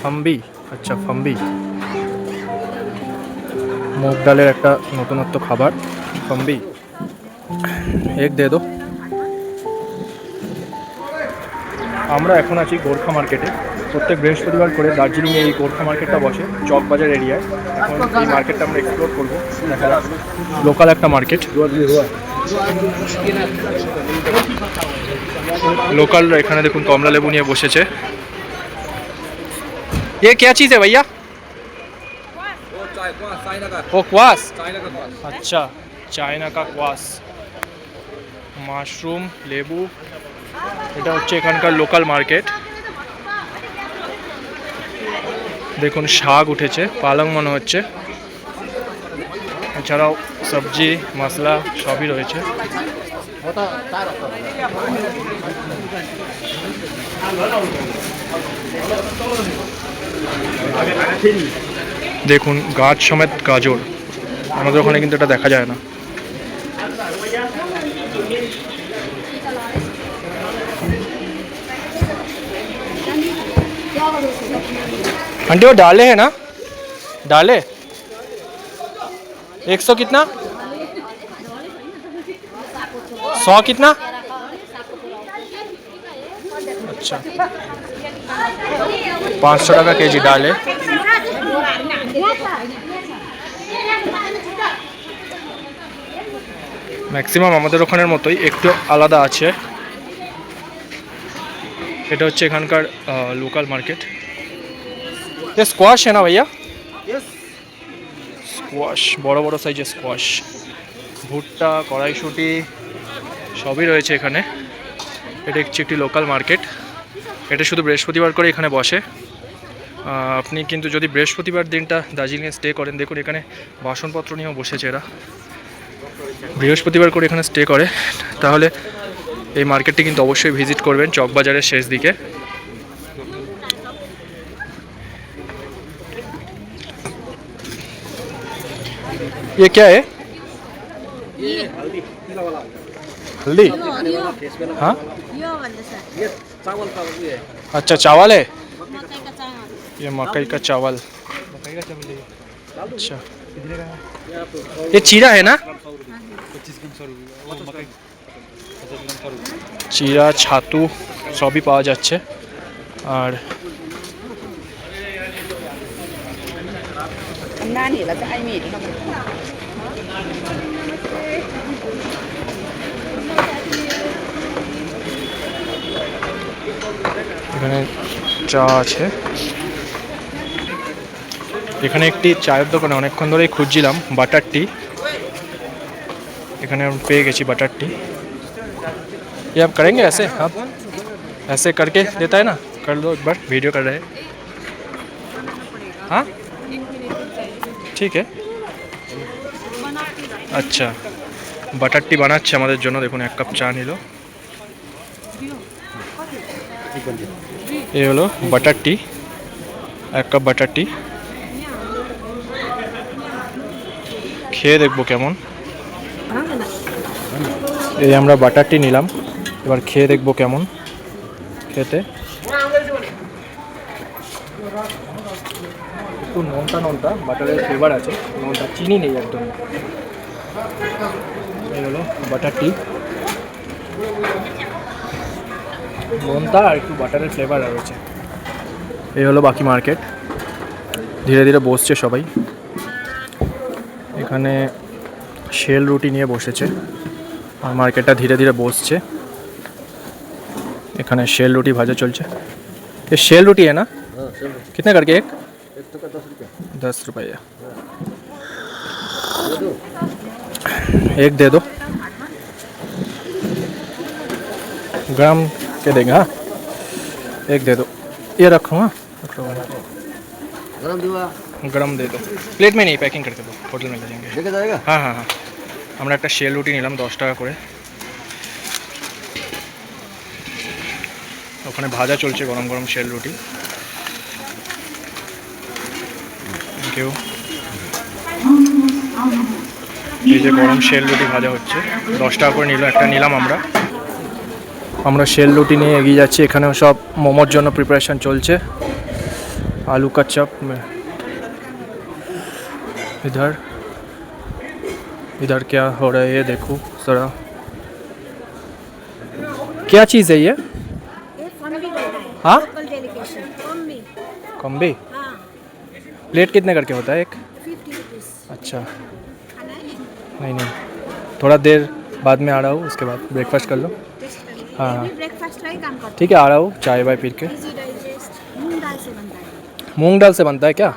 ফাম্বি? আচ্ছা ফাম্বি। মুগ ডালের একটা নতুনত্ব খাবার, ফাম্বি। এক দে দো। আমরা এখন আছি গোর্খা মার্কেটে। প্রত্যেক বৃহস্পতিবার করে দার্জিলিংয়ে এই গোর্খা মার্কেটটা বসে চকবাজার এরিয়ায় এখন এই মার্কেটটা আমরা এক্সপ্লোর করব। দেখা লোকাল একটা মার্কেট। লোকালরা এখানে দেখুন কমলা লেবু নিয়ে বসেছে। ये क्या चीज़ है भैया वो चाय क्वास चाइना का वो क्वास चाइना का क्वास अच्छा চায়না কা কোয়াস মাশরুম লেবু এটা হচ্ছে এখানকার লোকাল মার্কেট দেখুন শাক উঠেছে পালং মনে হচ্ছে এছাড়াও সবজি মশলা সবই রয়েছে দেখুন গাছ সমেত গাজর আমাদের ওখানে কিন্তু এটা দেখা যায় না आंटी वो डाले है ना डाले एक सौ कितना सौ कितना अच्छा पाँच सौ টাকা কেজি ডালে ম্যাক্সিমাম আমাদের ওখানের মতোই একটু আলাদা আছে এটা হচ্ছে এখানকার লোকাল মার্কেট ये स्क्वाश है ना भैया স্কোয়াশ বড় বড় সাইজের স্কোয়াশ ভুট্টা, কড়াইশুঁটি, সবই রয়েছে এখানে। এটা হচ্ছে একটি লোকাল মার্কেট এটা শুধু বৃহস্পতিবার করে এখানে বসে। আপনি কিন্তু যদি বৃহস্পতিবার দিনটা দার্জিলিংয়ে স্টে করেন, দেখুন এখানে বাসনপত্র নিয়েও বসেছে এরা। বৃহস্পতিবার করে এখানে স্টে করে। তাহলে এই মার্কেটটি কিন্তু অবশ্যই ভিজিট করবেন চকবাজারের শেষ দিকে। ये क्या है हल्दी हाँ यो भन्दैछ ये चावल का ये है अच्छा चावल है मकैको चामल ये मकई का चावल अच्छा ये चीरा है ना চিরা ছাতু সবই পাওয়া যাচ্ছে আর नानीहरूलाई चाहिँ आइमी हेर्नु এখানে চা আছে এখানে একটি চায়ের দোকানে অনেকক্ষণ ধরেই খুঁজছিলাম বাটার টি এখানে আমি পেয়ে গেছি বাটার टी ये आप करेंगे ऐसे आप ऐसे करके देता है ना कर दो एक बार वीडियो कर रहे हैं हाँ ঠিক আচ্ছা বাটার টি বানাচ্ছে আমাদের জন্য, দেখুন, এক কাপ চা নিল। এ হলো বাটার টি এক কাপ বাটার টি খেয়ে দেখব কেমন। এই আমরা বাটার টি নিলাম, এবার খেয়ে দেখব কেমন, খেতে। একটু নোনতা নোনতা বাটারের ফ্লেভার আছে নোনতা চিনি নেই একদম এই হলো বাটার টি নোনতা আর একটু বাটারের ফ্লেভার রয়েছে এই হলো বাকি মার্কেট ধীরে ধীরে বসছে সবাই এখানে শেল রুটি নিয়ে বসেছে আর মার্কেটটা ধীরে ধীরে বসছে এখানে শেল রুটি ভাজা চলছে ये शेल रोटी है ना कितने करके एक एक तो का दस रुपया दस रुपया एक दे दो ग्राम के देंगे हाँ एक दे दो ये रखो हाँ रख लो गरम दिवा गरम दे दो प्लेट में नहीं पैकिंग करके दो होटल में ले जाएंगे लेके जाएगा হ্যাঁ হ্যাঁ হ্যাঁ আমরা একটা শেল রুটি নিলাম দশ টাকা করে ওখানে ভাজা চলছে গরম গরম শেল রুটি কেউ এই যে গরম শেল রুটি ভাজা হচ্ছে দশ টাকা করে নিল একটা নিলাম আমরা আমরা শেল রুটি নিয়ে এগিয়ে যাচ্ছি এখানেও সব মোমোর জন্য প্রিপারেশন চলছে आलू का चप में इधर इधर क्या हो रहा है ये देखो जरा क्या चीज़ है ये ये फम्बी बन रहा है हाँ लोकल डेलीकेशन फम्बी कम्बे हाँ प्लेट कितने करके होता है एक फिफ्टी रुपीज़ अच्छा खाना है नहीं नहीं थोड़ा देर बाद में आ रहा हूँ उसके बाद ब्रेकफास्ट कर लो टेस्ट कर लीजिए हाँ, ये हाँ। भी ब्रेकफास्ट का ही काम करता ठीक है आ रहा हूँ चाय वाय पी के है इजी डाइजेस्ट मूंग दाल से बनता है मूंग दाल से बनता है क्या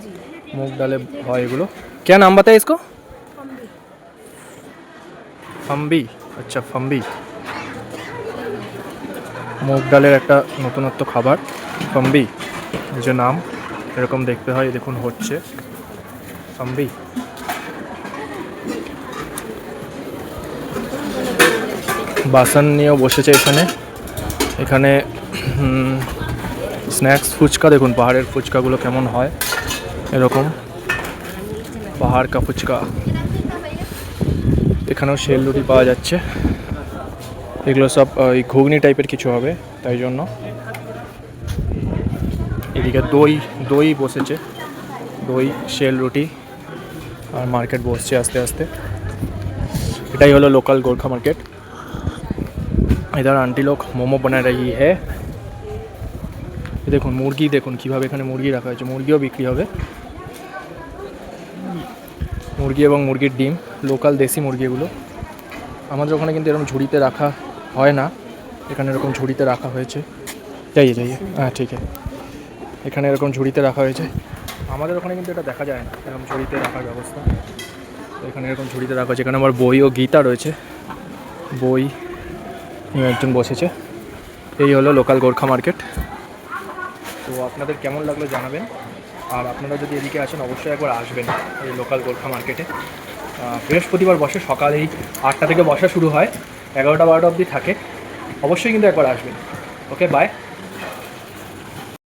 जी মুগ ডালে হয় এগুলো क्या नाम बताए इसको फम्बी ফাম্বি আচ্ছা ফাম্বি মুগ ডালের একটা নতুনত্ব খাবার ফাম্বি এই যে নাম এরকম দেখতে হয় দেখুন হচ্ছে। ফাম্বি বাসন নিয়েও বসেছে এখানে। এখানে স্ন্যাক্স ফুচকা, দেখুন পাহাড়ের ফুচকাগুলো কেমন হয়। এরকম। পাহাড় কা ফুচকা। এখানেও শেল রুটি পাওয়া যাচ্ছে। এগুলো সব ওই ঘুগনি টাইপের কিছু হবে, তাই জন্য। এদিকে দই দই বসেছে দই শেল রুটি আর মার্কেট বসছে আস্তে আস্তে এটাই হলো লোকাল গোর্খা মার্কেট इधर आंटी लोग मोमो बना रही है এই দেখুন মুরগি দেখুন কিভাবে এখানে মুরগি রাখা হয়েছে মুরগিও বিক্রি হবে মুরগি এবং মুরগির ডিম লোকাল দেশি মুরগি এগুলো আমাদের ওখানে কিন্তু এরকম ঝুড়িতে রাখা হয় না এখানে এরকম ঝুড়িতে রাখা হয়েছে যাইয়ে যাইয়ে হ্যাঁ ঠিক আছে এখানে এরকম ঝুড়িতে রাখা হয়েছে। আমাদের ওখানে কিন্তু এটা দেখা যায় না, এরকম ঝুড়িতে রাখার ব্যবস্থা। এখানে এরকম ঝুড়িতে রাখা হয়েছে। এখানে আমার বই ও গীতা রয়েছে। বই একজন বসেছে। এই হলো লোকাল গোর্খা মার্কেট তো আপনাদের কেমন লাগল জানাবেন। আর আপনারা যদি এদিকে আসেন, অবশ্যই একবার আসবেন এই লোকাল গোর্খা মার্কেটে বৃহস্পতিবার বসে সকাল এই আটটা থেকে বসা শুরু হয়। এগারোটা, বারোটা অবধি থাকে। অবশ্যই কিন্তু একবার আসবেন। Okay bye